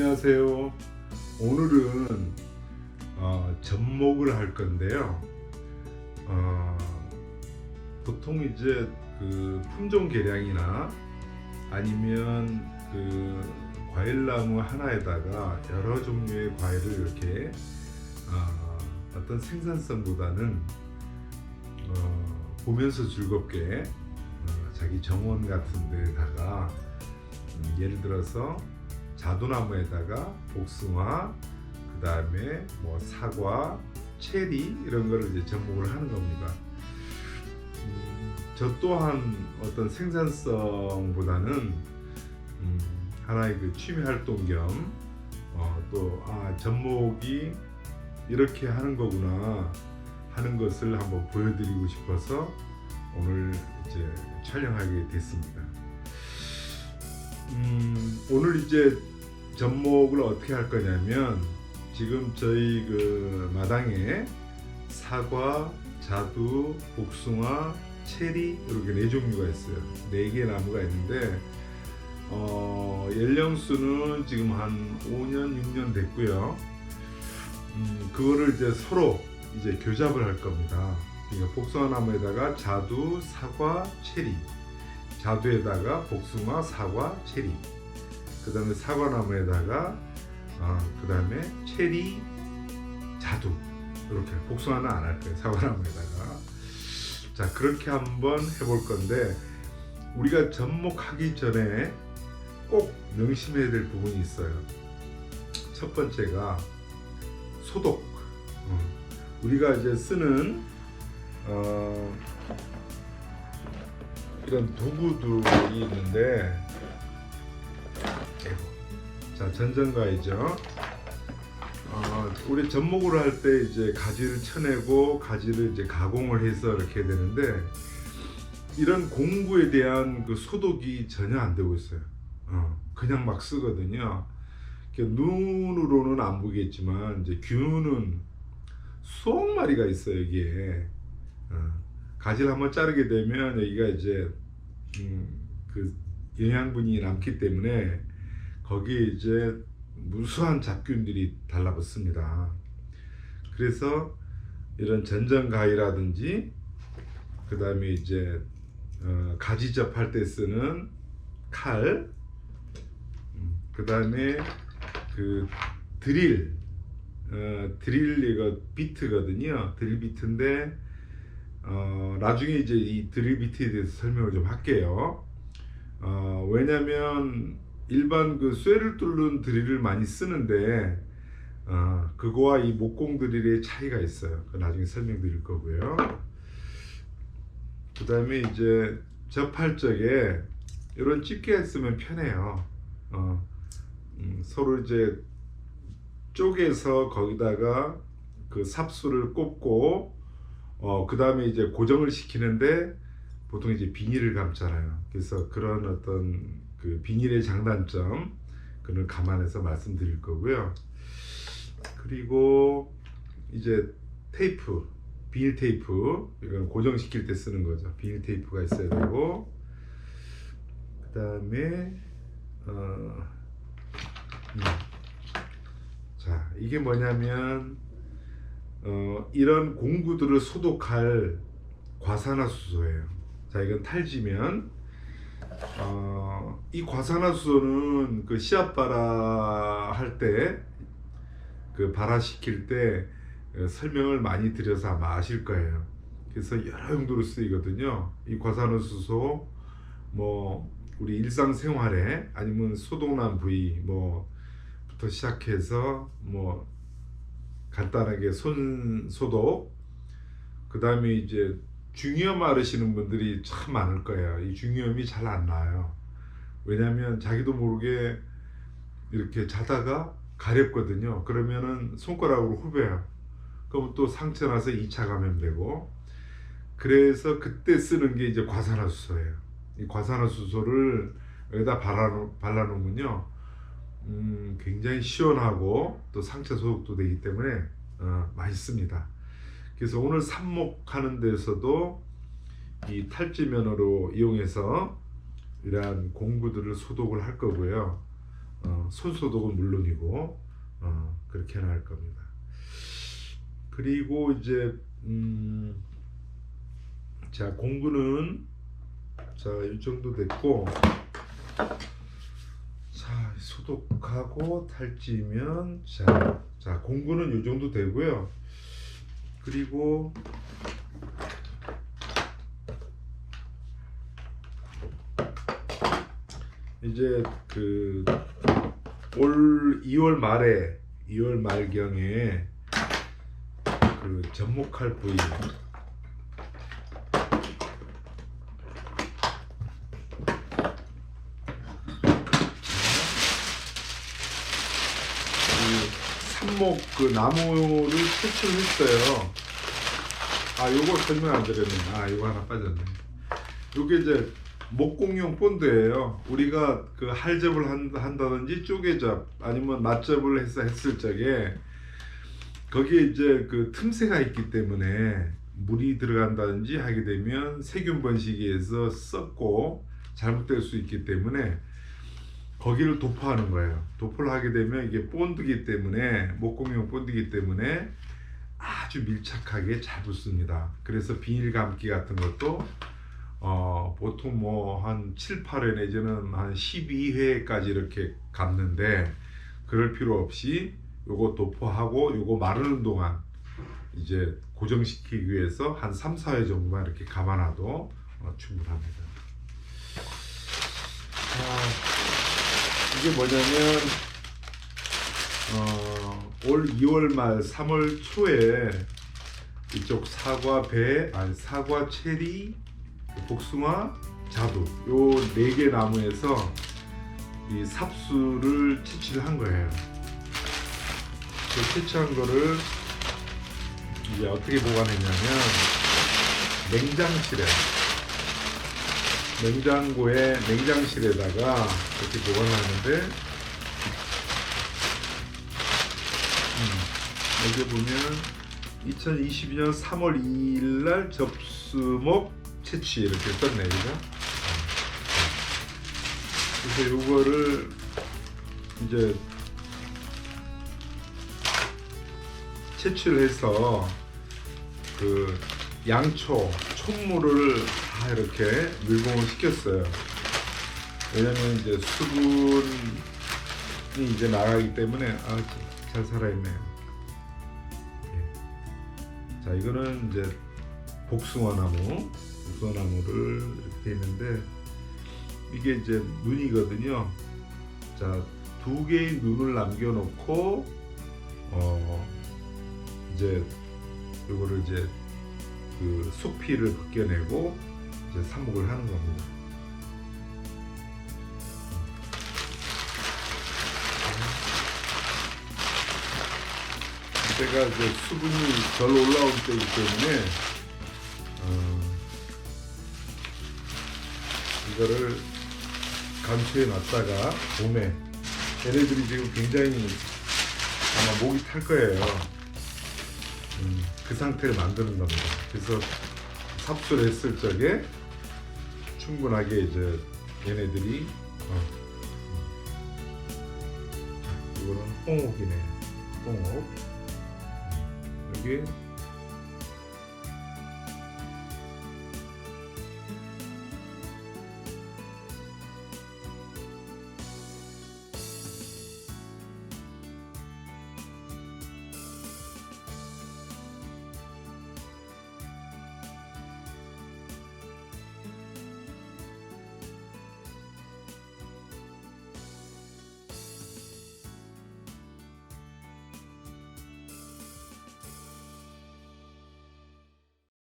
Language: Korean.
안녕하세요. 오늘은 어, 접목을 할 건데요. 어, 보통 이제 그 품종 개량이나 아니면 그 과일나무 하나에다가 여러 종류의 과일을 이렇게 어, 어떤 생산성보다는 어, 보면서 즐겁게 어, 자기 정원 같은 데다가 음, 예를 들어서 자두나무에다가 복숭아, 그 다음에 뭐 사과, 체리 이런 거를 이제 접목을 하는 겁니다. 음, 저 또한 어떤 생산성보다는 음, 하나의 그 취미 활동 겸 어, 또 아, 접목이 이렇게 하는 거구나 하는 것을 한번 보여드리고 싶어서 오늘 이제 촬영하게 됐습니다. 음, 오늘 이제 접목을 어떻게 할 거냐면 지금 저희 그 마당에 사과, 자두, 복숭아, 체리 이렇게 네 종류가 있어요. 네개 나무가 있는데 어, 연령수는 지금 한 5년, 6년 됐고요. 음, 그거를 이제 서로 이제 교잡을 할 겁니다. 그러니까 복숭아 나무에다가 자두, 사과, 체리. 자두에다가 복숭아, 사과, 체리. 그 다음에 사과나무에다가 어, 그 다음에 체리, 자두. 이렇게 복숭아는 안 할 거예요. 사과나무에다가. 자 그렇게 한번 해볼 건데 우리가 접목하기 전에 꼭 명심해야 될 부분이 있어요. 첫 번째가 소독. 어, 우리가 이제 쓰는 어, 이런 도구들이 있는데. 자 전전가이죠. 어, 우리 접목을 할 때 이제 가지를 쳐내고 가지를 이제 가공을 해서 이렇게 되는데 이런 공구에 대한 그 소독이 전혀 안 되고 있어요. 어, 그냥 막 쓰거든요. 눈으로는 안 보겠지만 이제 균은 수억 마리가 있어요 여기에. 어, 가지를 한번 자르게 되면 여기가 이제 음, 그 영양분이 남기 때문에 거기에 이제 무수한 잡균들이 달라붙습니다. 그래서 이런 전전가위라든지 그 다음에 이제 어, 가지 접할 때 쓰는 칼, 그 다음에 그 드릴, 어, 드릴 이거 비트거든요. 드릴 비트인데 어, 나중에 이제 이 드릴 비트에 대해서 설명을 좀 할게요. 어, 왜냐면 일반 그 쇠를 뚫는 드릴을 많이 쓰는데 어, 그거와 이 목공 드릴의 차이가 있어요. 그 나중에 설명드릴 거고요. 그 다음에 이제 접할 적에 이런 집게 쓰면 편해요. 어, 음, 서로 이제 쪼개서 거기다가 그 삽수를 꼽고 어, 그 다음에 이제 고정을 시키는데 보통 이제 비닐을 감잖아요. 그래서 그런 어떤 그 비닐의 장단점 그는 감안해서 말씀드릴 거고요. 그리고 이제 테이프, 비닐 테이프 이건 고정시킬 때 쓰는 거죠. 비닐 테이프가 있어야 되고 그 다음에 어, 음. 자 이게 뭐냐면 어, 이런 공구들을 소독할 과산화수소예요. 자 이건 탈지면 어, 이 과산화수소는 그 씨앗 발화 할때 그 발화 시킬 때 어, 설명을 많이 드려서 아마 아실 거예요. 그래서 여러 용도로 쓰이거든요. 이 과산화수소 뭐 우리 일상생활에 아니면 소독난 부위 뭐부터 시작해서 뭐 간단하게 손 소독 그 다음에 이제 중이염 앓으시는 분들이 참 많을 거예요. 이 중이염이 잘 안 나요. 왜냐하면 자기도 모르게 이렇게 자다가 가렵거든요. 그러면은 손가락으로 후벼요. 그럼 또 상처 나서 2차 감염되고 그래서 그때 쓰는 게 이제 과산화수소예요. 이 과산화수소를 여기다 발라, 발라놓으면요. 음, 굉장히 시원하고 또 상처 소독도 되기 때문에 어, 맛있습니다. 그래서 오늘 삽목하는 데서도 이 탈지면으로 이용해서 이러한 공구들을 소독을 할 거고요. 어, 손 소독은 물론이고 어, 그렇게 할 겁니다. 그리고 이제 음, 자 공구는 자 이 정도 됐고 자 소독하고 탈지면 자, 자 공구는 이 정도 되고요. 그리고 이제 그 올 2월 말에 2월 말경에 그 접목할 부위 이 삽목 그 나무를 채취를 했어요. 아 요거 설명 안 드렸네. 아 요거 하나 빠졌네. 요게 이제 목공용 본드예요. 우리가 그 할접을 한, 한다든지 쪼개접 아니면 맞접을 해서 했을 적에 거기에 이제 그 틈새가 있기 때문에 물이 들어간다든지 하게 되면 세균 번식에서 썩고 잘못될 수 있기 때문에 거기를 도포하는 거예요. 도포를 하게 되면 이게 본드기 때문에 목공용 본드기 때문에 아주 밀착하게 잘 붙습니다. 그래서 비닐 감기 같은 것도 어, 보통 뭐 한 7, 8회 내지는 한 12회까지 이렇게 감는데 그럴 필요 없이 요거 도포하고 요거 마르는 동안 이제 고정시키기 위해서 한 3, 4회 정도만 이렇게 감아놔도 어, 충분합니다. 자, 이게 뭐냐면 어, 올 2월 말 3월 초에 이쪽 사과 배, 아니 사과 체리, 복숭아, 자두 요 네 개 나무에서 이 삽수를 채취를 한 거예요. 그 채취한 거를 이제 어떻게 보관했냐면 냉장실에 냉장고에 냉장실에다가 이렇게 보관하는데 음, 여기 보면 2022년 3월 2일 날 접수목 채취 이렇게 떴네 그죠? 그래서 요거를 이제 채취를 해서 그 양초, 촛물을 다 이렇게 밀봉을 시켰어요. 왜냐면 이제 수분이 이제 나가기 때문에 아 잘 살아있네요. 예. 자 이거는 이제 복숭아나무, 복숭아나무를 이렇게 돼 있는데 이게 이제 눈이거든요. 자 두 개의 눈을 남겨놓고 어 이제 요거를 이제 그 속피를 벗겨내고 이제 삽목을 하는 겁니다. 제가 이제 수분이 덜 올라올 때이기 때문에 어, 이거를 감초에 놨다가 봄에 얘네들이 지금 굉장히 아마 목이 탈 거예요. 음, 그 상태를 만드는 겁니다. 그래서 삽수를 했을 적에 충분하게 이제 얘네들이 어, 음. 자, 이거는 홍옥이네. 홍옥. 음, 여기